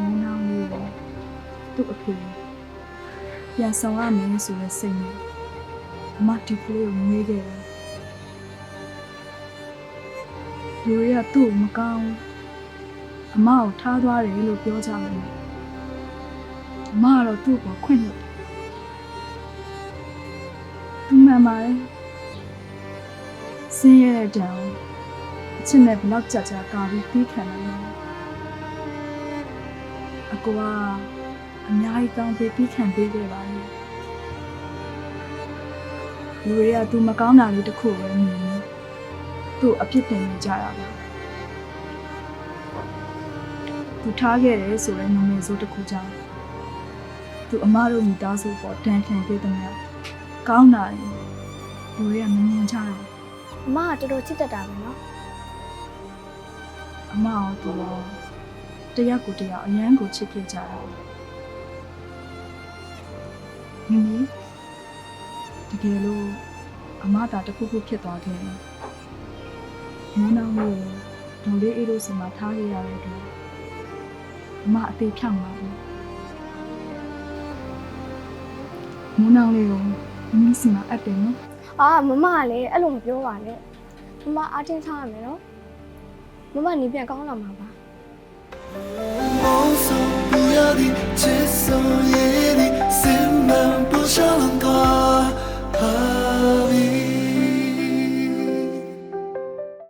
မုန်းနောင်လေးကိုသူ့အဖေပြန်ဆောင်ရမယ်ဆိုတဲ့စိတ်နဲ့အမဒီကလေးကိုငွေးခဲ့တယ်လူတွေကသူ့ကိုမကောင်းဘူးအမကိုထားသွားတယ်လို့ပြောကြတယ်အမကတော့သူ့ကိုခွင့်လွှတ်တယ်သူမှန်ပါတယ်စင်းရဲတဲ့တံကိုအချစ်နဲ့ဘလောက်ကြာကြာကာပြီးပြီးခံနိုင်လဲ အကူကအများကြီးတောင်းပေးပြီးခံပေးခဲ့ပါလေလူတွေကသူမကောင်းတာလေးတစ်ခုပဲမြင်နေသူ့အပြစ်တင်နေကြတာပါသူထားခဲ့တယ်ဆိုတဲ့နာမည်စိုးတစ်ခုကြောင့်သူအမတို့မိသားစုပေါ်တန်ထန်ပေးတဲ့မြတ်ကောင်းတာလေလူတွေကမမြင်ကြတော့အမကတော်တော်ချစ်တတ်တာပဲနော်အမအောင်သူ တော့တယောက်ကိုတယောက်အရန်ကိုချစ်ခဲ့ကြတာမိမိတကယ်လို့အမသာတစ်ခုခုဖြစ်သွားခဲ့ရင်မူးနောင်လို့ဒေါ်လေးအေးလို့စင်မှာထားခဲ့ရတဲ့အတွက်အမအသေးဖြောင်းပါဘူးမူးနောင်လေးကိုမိမိစင်မှာအပ်တယ်နော်အာမမကလည်းအဲ့လိုမပြောပါနဲ့မမအားတင်းထားရမယ်နော်မမနေပြန်ကောင်းလာမှာပါ 梦想不要你。